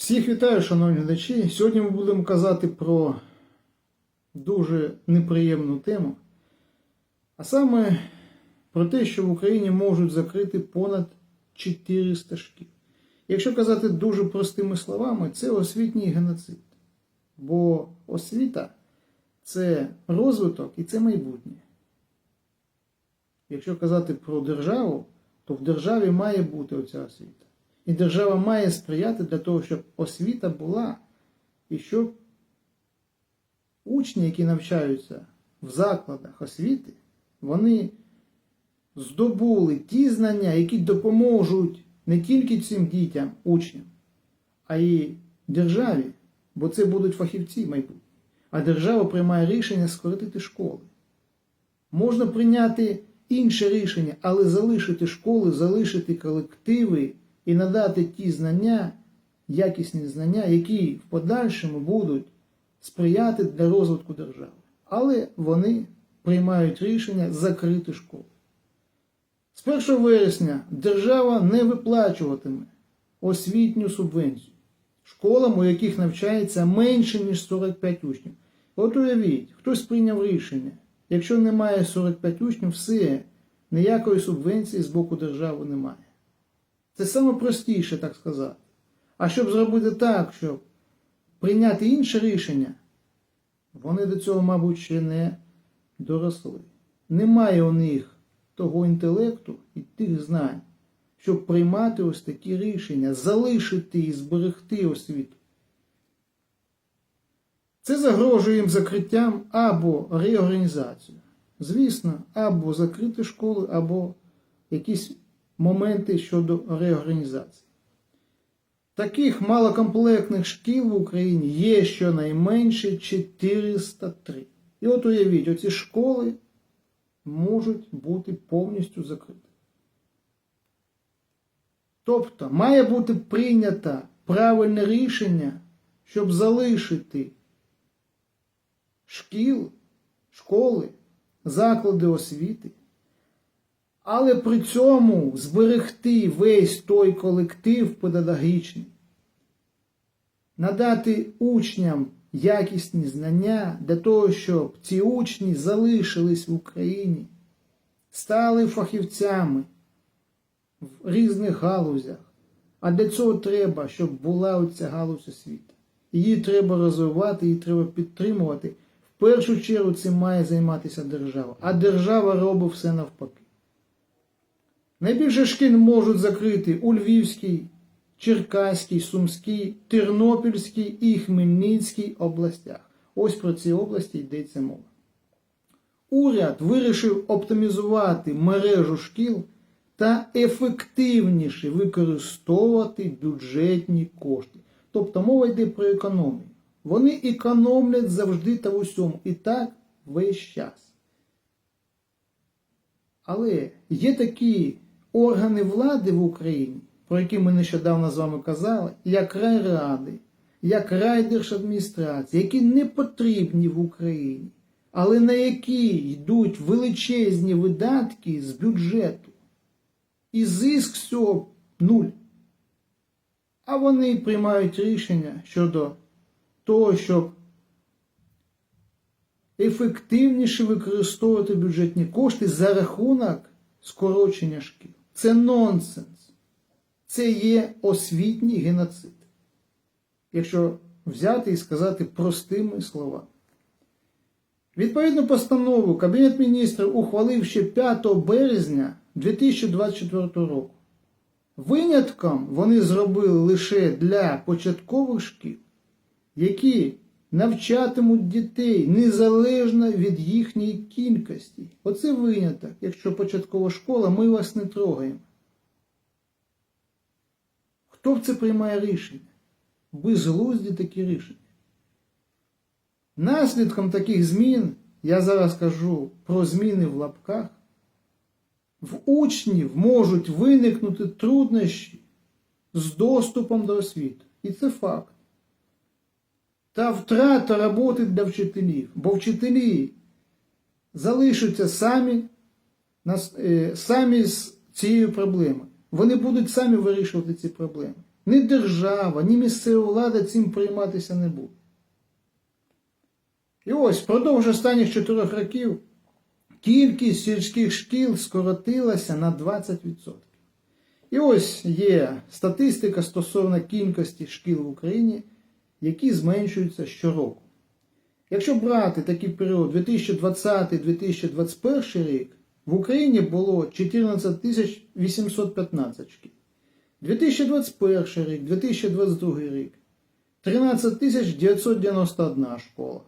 Всіх вітаю, шановні глядачі. Сьогодні ми будемо казати про дуже неприємну тему, а саме про те, що в Україні можуть закрити понад 400 шкіл. Якщо казати дуже простими словами, це освітній геноцид. Бо освіта це розвиток і це майбутнє. Якщо казати про державу, то в державі має бути оця освіта. І держава має сприяти для того, щоб освіта була, і щоб учні, які навчаються в закладах освіти, вони здобули ті знання, які допоможуть не тільки цим дітям, учням, а й державі, бо це будуть фахівці майбутні. А держава приймає рішення скоротити школи. Можна прийняти інше рішення, але залишити школи, залишити колективи і надати ті знання, якісні знання, які в подальшому будуть сприяти для розвитку держави. Але вони приймають рішення закрити школу. З 1 вересня держава не виплачуватиме освітню субвенцію школам, у яких навчається менше, ніж 45 учнів. От уявіть, хтось прийняв рішення. Якщо немає 45 учнів, все, ніякої субвенції з боку держави немає. Це саме простіше, так сказати. А щоб зробити так, щоб прийняти інше рішення, вони до цього, мабуть, ще не доросли. Немає у них того інтелекту і тих знань, щоб приймати ось такі рішення, залишити і зберегти освіту. Це загрожує їм закриттям або реорганізацією. Звісно, або закрити школи, або якісь моменти щодо реорганізації. Таких малокомплектних шкіл в Україні є щонайменше 403. І от уявіть, оці школи можуть бути повністю закриті. Тобто має бути прийнято правильне рішення, щоб залишити шкіл, школи, заклади освіти, але при цьому зберегти весь той колектив педагогічний, надати учням якісні знання для того, щоб ці учні залишились в Україні, стали фахівцями в різних галузях. А для цього треба, щоб була оця галузь освіти. Її треба розвивати, її треба підтримувати. В першу чергу цим має займатися держава, а держава робить все навпаки. Найбільше шкіл можуть закрити у Львівській, Черкаській, Сумській, Тернопільській і Хмельницькій областях. Ось про ці області йдеться мова. Уряд вирішив оптимізувати мережу шкіл та ефективніше використовувати бюджетні кошти. Тобто мова йде про економію. Вони економлять завжди та в усьому. І так весь час. Але є такі органи влади в Україні, про які ми нещодавно з вами казали, як райради, як райдержадміністрації, які не потрібні в Україні, але на які йдуть величезні видатки з бюджету. І зиск з цього нуль. А вони приймають рішення щодо того, щоб ефективніше використовувати бюджетні кошти за рахунок скорочення шкіл. Це нонсенс. Це є освітній геноцид. Якщо взяти і сказати простими словами. Відповідну постанову Кабінет міністрів ухвалив ще 5 березня 2024 року. Винятком вони зробили лише для початкових шкіл, які навчатимуть дітей незалежно від їхньої кількості. Оце виняток. Якщо початкова школа, ми вас не трогаємо. Хто в це приймає рішення? Безглузді такі рішення. Наслідком таких змін, я зараз кажу про зміни в лапках, в учнів можуть виникнути труднощі з доступом до освіти. І це факт. Та втрата роботи для вчителів, бо вчителі залишаться самі, самі з цією проблемою. Вони будуть самі вирішувати ці проблеми. ні держава, ні місцева влада цим прийматися не буде. І ось впродовж останніх чотирьох років кількість сільських шкіл скоротилася на 20%. І ось є статистика стосовно кількості шкіл в Україні, які зменшуються щороку. Якщо брати такий період 2020-2021 рік, в Україні було 14 815 шкіл. 2021 рік, 2022 рік 13 991 школа.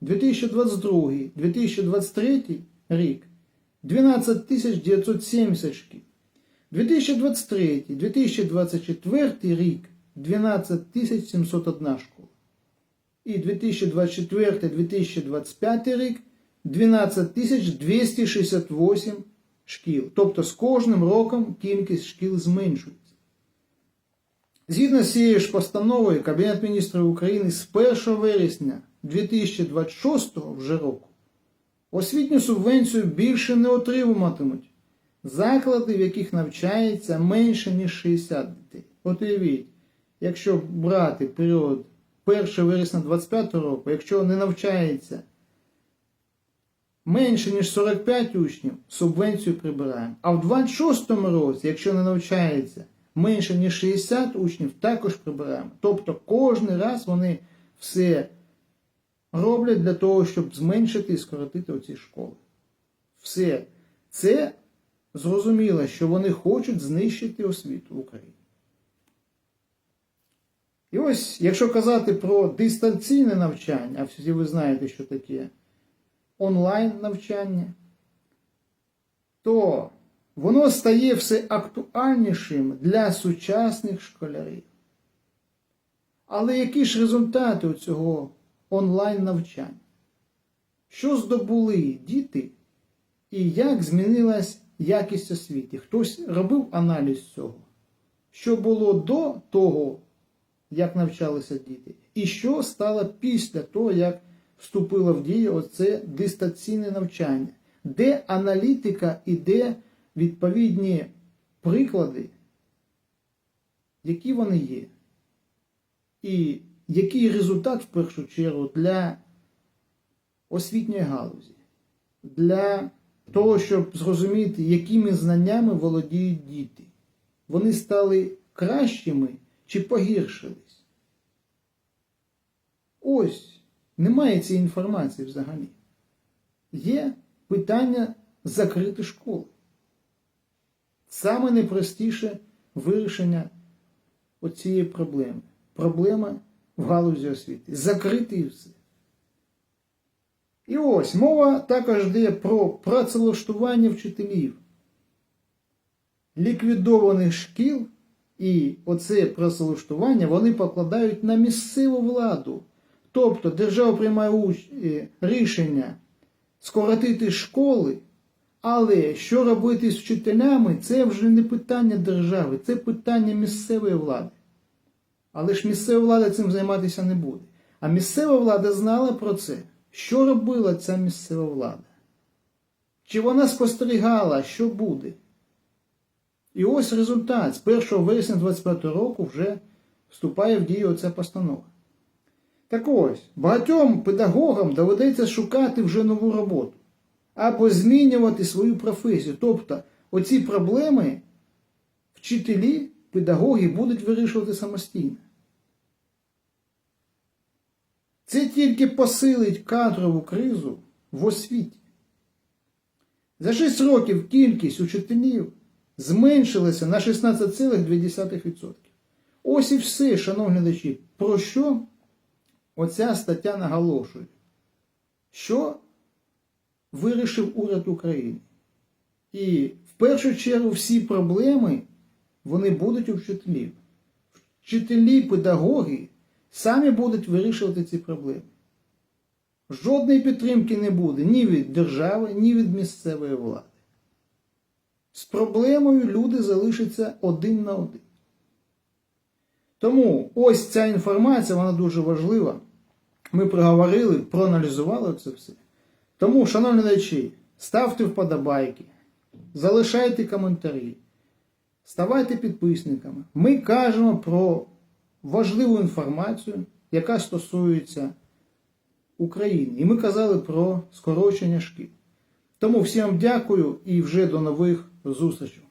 2022, 2023 рік 12 тисяч 970 шкіл. 2023, 2024 рік 12 701 школа. І 2024-2025 рік 12 268 шкіл. Тобто з кожним роком кількість шкіл зменшується. Згідно з цією ж постановою, Кабінет міністрів України з 1 вересня 2026 вже року освітню субвенцію більше не отримуватимуть заклади, в яких навчається менше, ніж 60 дітей. От уявіть, якщо брати період 1 вересня 2025 року, якщо не навчається менше, ніж 45 учнів, субвенцію прибираємо. А в 26 році, якщо не навчається менше, ніж 60 учнів, також прибираємо. Тобто кожен раз вони все роблять для того, щоб зменшити і скоротити оці школи. Все. Це зрозуміло, що вони хочуть знищити освіту в Україні. І ось, якщо казати про дистанційне навчання, а всі ви знаєте, що таке онлайн навчання, то воно стає все актуальнішим для сучасних школярів. Але які ж результати у цього онлайн навчання? Що здобули діти і як змінилась якість освіти? Хтось робив аналіз цього? Що було до того, як навчалися діти, і що стало після того, як вступило в дію оце дистанційне навчання, де аналітика і де відповідні приклади, які вони є, і який результат в першу чергу для освітньої галузі, для того, щоб зрозуміти, якими знаннями володіють діти. Вони стали кращими чи погіршились? Ось, немає цієї інформації взагалі. Є питання закрити школи. Саме найпростіше вирішення оцієї проблеми. Проблема в галузі освіти. Закрити все. І ось мова також йде про працевлаштування вчителів, ліквідованих шкіл. І оце працевлаштування вони покладають на місцеву владу. Тобто держава приймає е, рішення скоротити школи, але що робити з вчителями, це вже не питання держави, це питання місцевої влади. Але ж місцева влада цим займатися не буде. А місцева влада знала про це. Що робила ця місцева влада? Чи вона спостерігала, що буде? І ось результат. З 1 вересня 2025 року вже вступає в дію ця постанова. Так ось, багатьом педагогам доведеться шукати вже нову роботу або змінювати свою професію. Тобто, оці проблеми вчителі, педагоги будуть вирішувати самостійно. Це тільки посилить кадрову кризу в освіті. За 6 років кількість учителів зменшилася на 16,2%. Ось і все, шановні глядачі, про що оця стаття наголошує? Що вирішив уряд України? І в першу чергу всі проблеми вони будуть у вчителів. Вчителі, педагоги самі будуть вирішувати ці проблеми. Жодної підтримки не буде ні від держави, ні від місцевої влади. З проблемою люди залишаться один на один. Тому ось ця інформація, вона дуже важлива. Ми проговорили, проаналізували це все. Тому, шановні глядачі, ставте вподобайки, залишайте коментарі, ставайте підписниками. Ми кажемо про важливу інформацію, яка стосується України. І ми казали про скорочення шкіл. Тому всім дякую і вже до нових зустрічей.